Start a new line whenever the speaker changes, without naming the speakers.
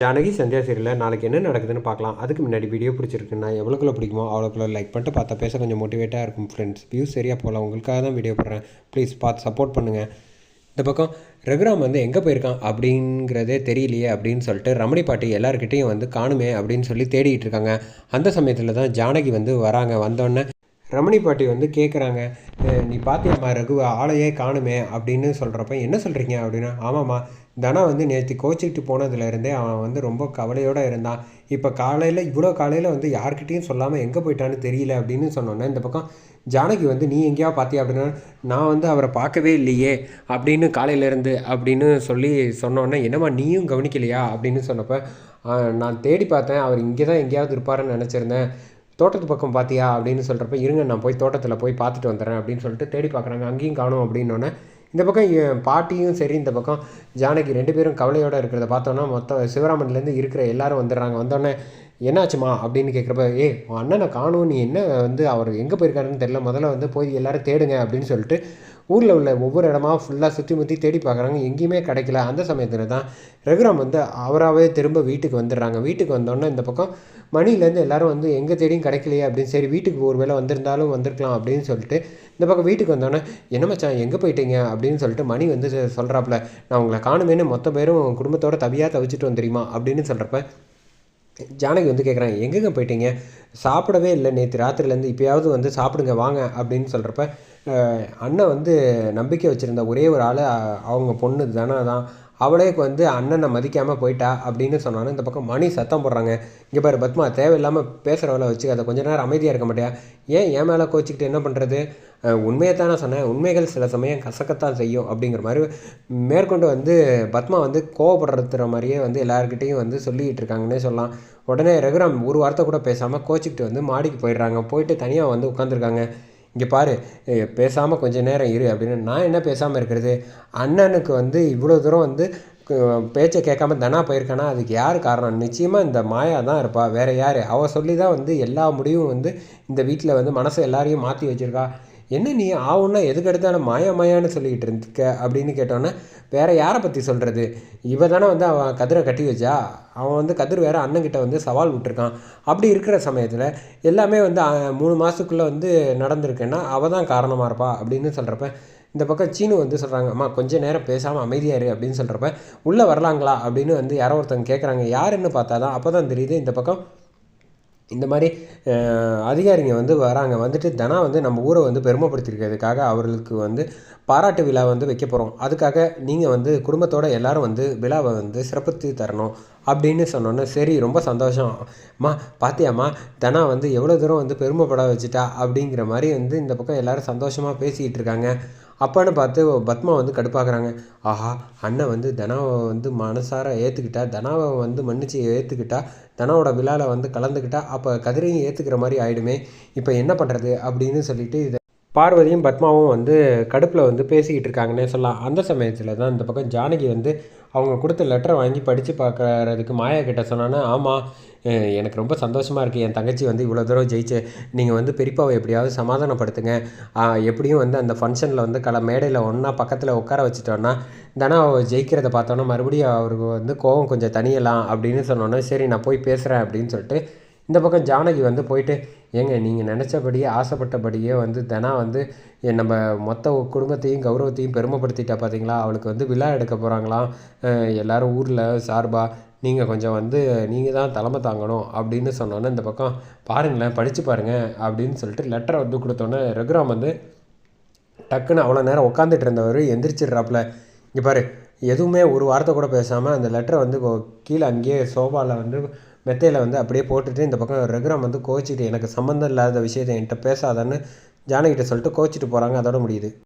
ஜானகி சந்தியா சீரியலில் நாளைக்கு என்ன நடக்குதுன்னு பார்க்கலாம். அதுக்கு முன்னாடி வீடியோ பிடிச்சிருக்குன்னா எவ்வளோக்குள்ள பிடிக்குமோ அவ்வளோக்குள்ள லைக் பண்ணிட்டு பார்த்தா பேச கொஞ்சம் மோட்டிவேட்டாக இருக்கும் ஃப்ரெண்ட்ஸ் வியூஸ் சரியாக போகலாம் உங்களுக்காக தான் வீடியோ போடுறேன். ப்ளீஸ் பார்த்து சப்போர்ட் பண்ணுங்கள் இந்த பக்கம் ரகுராம் வந்து எங்கே போயிருக்கான் அப்படிங்கிறதே தெரியலையே அப்படின்னு சொல்லிட்டு ரமணி பாட்டி எல்லாருக்கிட்டேயும் வந்து காணுமே அப்படின்னு சொல்லி தேடிட்டு இருக்காங்க. அந்த சமயத்தில் தான் ஜானகி வந்து வராங்க. வந்தோடனே ரமணி பாட்டி வந்து கேட்குறாங்க நீ பார்த்தியாம்மா ரகுவை? ஆளையே காணுமே. அப்படின்னு சொல்கிறப்ப என்ன சொல்கிறீங்க அப்படின்னா ஆமாம்மா தனா வந்து நேற்று கோச்சிக்கிட்டு போனதுலேருந்தே அவன் வந்து ரொம்ப கவலையோடு இருந்தான். இப்போ காலையில் இவ்வளோ காலையில் வந்து யார்கிட்டையும் சொல்லாமல் எங்கே போயிட்டான்னு தெரியல. அப்படின்னு சொன்னோன்னே இந்த பக்கம் ஜானகி வந்து நீ எங்கேயா பார்த்தியா அப்படின்னா நான் வந்து அவரை பார்க்கவே இல்லையே. அப்படின்னு காலையிலேருந்து அப்படின்னு சொல்லி சொன்னோன்னே என்னம்மா நீயும் கவனிக்கலையா? அப்படின்னு சொன்னப்போ நான் தேடி பார்த்தேன். அவர் இங்கே தான் எங்கேயாவது இருப்பாருன்னு நினச்சிருந்தேன். தோட்டத்து பக்கம் பார்த்தியா அப்படின்னு சொல்கிறப்ப இருங்க நான் போய் தோட்டத்தில் போய் பார்த்துட்டு வந்துடுறேன் அப்படின்னு சொல்லிட்டு தேடி பார்க்குறாங்க அங்கேயும் காணும் அப்படின்னோடனே இந்த பக்கம் என் பாட்டியும் சரி இந்த பக்கம் ஜானகி ரெண்டு பேரும் கவலையோடு இருக்கிறத பார்த்தோன்னா மொத்தம் சிவராமன்லேருந்து இருக்கிற எல்லாரும் வந்துடுறாங்க. வந்தோடனே என்னாச்சுமா அப்படின்னு கேட்குறப்ப ஏ உன் அண்ணனை காணும் நீ என்ன வந்து அவர் எங்கே போயிருக்காருன்னு தெரியல. முதல்ல வந்து போய் எல்லோரும் தேடுங்க அப்படின்னு சொல்லிட்டு ஊரில் உள்ள ஒவ்வொரு இடமா ஃபுல்லாக சுற்றி முற்றி தேடி பார்க்குறாங்க எங்கேயுமே கிடைக்கல. அந்த சமயத்தில் தான் ரகுராம் வந்து அவராகவே திரும்ப வீட்டுக்கு வந்துடுறாங்க. வீட்டுக்கு வந்தோடனே இந்த பக்கம் மணிலேருந்து எல்லோரும் வந்து எங்கே தேடியும் கிடைக்கலையே அப்படின்னு சரி வீட்டுக்கு ஒரு வேளை வந்திருந்தாலும் வந்திருக்கலாம் அப்படின்னு சொல்லிட்டு இந்த பக்கம் வீட்டுக்கு வந்தோடனே என்ன மச்சான் எங்கே போயிட்டீங்க? அப்படின்னு சொல்லிட்டு மணி வந்து சொல்கிறாப்புல நான் உங்களை காணுமேனு மொத்த பேரும் குடும்பத்தோட தவியாக தவிச்சிட்டு வந்துடுமா அப்படின்னு சொல்கிறப்ப ஜானகி வந்து கேட்குறாங்க எங்கேங்க போயிட்டீங்க? சாப்பிடவே இல்லை நேற்று ராத்திரிலேருந்து இப்போயாவது வந்து சாப்பிடுங்க வாங்க அப்படின்னு சொல்கிறப்ப அண்ணன் வந்து நம்பிக்கை வச்சுருந்த ஒரே ஒரு ஆள் அவங்க பொண்ணு தானே தான் அவளே வந்து அண்ணனை மதிக்காமல் போயிட்டா அப்படின்னு சொன்னாலும் இந்த பக்கம் மணி சத்தம் போடுறாங்க. இங்கே பாரு பத்மா தேவையில்லாமல் பேசுகிறவளை வச்சு அதை கொஞ்ச நேரம் அமைதியாக இருக்க மாட்டியா? ஏன் என் மேலே கோச்சிக்கிட்டு என்ன பண்ணுறது உண்மையை தானே சொன்னேன். உண்மைகள் சில சமயம் கசக்கத்தான் செய்யும் அப்படிங்கிற மாதிரி மேற்கொண்டு வந்து பத்மா வந்து கோவப்படுற மாதிரியே வந்து எல்லாருக்கிட்டேயும் வந்து சொல்லிகிட்டு இருக்காங்கன்னே சொல்லலாம். உடனே ரகுராம் ஒரு வார்த்தை கூட பேசாமல் கோச்சிக்கிட்டு வந்து மாடிக்கு போயிடுறாங்க. போயிட்டு தனியாக வந்து உட்காந்துருக்காங்க இங்கே பாரு பேசாமல் கொஞ்சம் நேரம் இரு அப்படின்னு நான் என்ன பேசாமல் இருக்கிறது? அண்ணனுக்கு வந்து இவ்வளோ தூரம் வந்து பேச்சை கேட்காம தனா போயிருக்கானா? அதுக்கு யார் காரணம்? நிச்சயமாக இந்த மாயா தான் இருப்பாள் வேறு யார்? அவள் சொல்லி தான் வந்து எல்லா முடிவும் வந்து இந்த வீட்டில் வந்து மனசை எல்லாரையும் மாற்றி வச்சுருக்கா. என்ன நீ ஆவுன்னா எதுக்கு எடுத்தாலும் மாயா மாயான்னு சொல்லிக்கிட்டு இருந்துக்க அப்படின்னு கேட்டோன்னே வேறு யாரை பற்றி சொல்கிறது இவ தானே வந்து அவன் கதிரை கட்டி வச்சா? அவன் வந்து கதிர் வேறு அண்ணங்கிட்ட வந்து சவால் விட்டுருக்கான். அப்படி இருக்கிற சமயத்தில் எல்லாமே வந்து மூணு மாதத்துக்குள்ளே வந்து நடந்திருக்குன்னா அவள் தான் காரணமாக இருப்பா? அப்படின்னு சொல்கிறப்ப இந்த பக்கம் சீனு வந்து சொல்கிறாங்க அம்மா கொஞ்சம் நேரம் பேசாமல் அமைதியாக இரு அப்படின்னு சொல்கிறப்ப உள்ளே வரலாங்களா? அப்படின்னு வந்து யாரோ ஒருத்தவங்க கேட்குறாங்க யாருன்னு பார்த்தா தான் அப்போ தான் தெரியுது. இந்த பக்கம் இந்த மாதிரி அதிகாரிங்க வந்து வராங்க. வந்துட்டு தனா வந்து நம்ம ஊரை வந்து பெருமைப்படுத்திருக்கிறதுக்காக அவர்களுக்கு வந்து பாராட்டு விழா வந்து வைக்க போகிறோம் அதுக்காக நீங்கள் வந்து குடும்பத்தோடு எல்லோரும் வந்து விழாவை வந்து சிறப்பித்து தரணும் அப்படின்னு சொன்னோன்னே சரி ரொம்ப சந்தோஷம். அம்மா பாத்தியாம்மா தனா வந்து எவ்வளோ தூரம் வந்து பெருமைப்பட வச்சுட்டா அப்படிங்கிற மாதிரி வந்து இந்த பக்கம் எல்லோரும் சந்தோஷமாக பேசிக்கிட்டு இருக்காங்க. அப்பான்னு பார்த்து பத்மா வந்து கடுப்பாக்குறாங்க. ஆஹா அண்ணன் வந்து தனாவை வந்து மனசார ஏற்றுக்கிட்டா தனாவை வந்து மன்னிச்சு ஏற்றுக்கிட்டா தனாவோட விழாவில் வந்து கலந்துக்கிட்டா அப்போ கதிரையும் ஏற்றுக்கிற மாதிரி ஆகிடுமே இப்போ என்ன பண்ணுறது அப்படின்னு சொல்லிட்டு இதை பார்வதியும் பத்மாவும் வந்து கடுப்பில் வந்து பேசிக்கிட்டு இருக்காங்கன்னே சொல்லலாம். அந்த சமயத்தில் தான் இந்த பக்கம் ஜானகி வந்து அவங்க கொடுத்த லெட்டரை வாங்கி படித்து பார்க்குறதுக்கு மாயா கிட்ட சொன்னான்னா ஆமாம் எனக்கு ரொம்ப சந்தோஷமாக இருக்குது என் தங்கச்சி வந்து இவ்வளோ தூரம் ஜெயிச்சு நீங்கள் வந்து பெரியப்பாவை எப்படியாவது சமாதானப்படுத்துங்க. எப்படியும் வந்து அந்த ஃபங்க்ஷனில் வந்து கல மேடையில் ஒன்றா பக்கத்தில் உட்கார வச்சுட்டோன்னா தானே அவள் ஜெயிக்கிறத பார்த்தோன்னா மறுபடியும் அவருக்கு வந்து கோவம் கொஞ்சம் தனியலாம் அப்படின்னு சொன்னோன்னே சரி நான் போய் பேசுகிறேன் அப்படின்னு சொல்லிட்டு இந்த பக்கம் ஜானகி வந்து போயிட்டு ஏங்க நீங்கள் நினச்சபடியே ஆசைப்பட்டபடியே வந்து தினா வந்து நம்ம மொத்த குடும்பத்தையும் கௌரவத்தையும் பெருமைப்படுத்திட்டா பார்த்தீங்களா அவளுக்கு வந்து விழா எடுக்க போகிறாங்களாம் எல்லோரும் ஊரில் சார்பாக நீங்கள் கொஞ்சம் வந்து நீங்கள் தான் தலைமை தாங்கணும் அப்படின்னு சொன்னோன்னே இந்த பக்கம் பாருங்களேன் படித்து பாருங்கள் அப்படின்னு சொல்லிட்டு லெட்டரை வந்து கொடுத்தோன்னே ரகுராம் வந்து டக்குன்னு அவ்வளோ நேரம் உட்காந்துட்டு இருந்தவர் எந்திரிச்சிடுறாப்புல இங்கே பாரு எதுவுமே ஒரு வார்த்தை கூட பேசாமல் அந்த லெட்டரை வந்து கீழே அங்கேயே சோஃபாவில் வந்து மெத்தையில் வந்து அப்படியே போட்டுட்டு இந்த பக்கம் ரகுராம் வந்து கோச்சிட்டு எனக்கு சம்மந்தம் இல்லாத விஷயத்தை என்கிட்ட பேசாதன்னு ஜானகிட்ட சொல்லிட்டு கோச்சிட்டு போகிறாங்க அதோட முடியுது.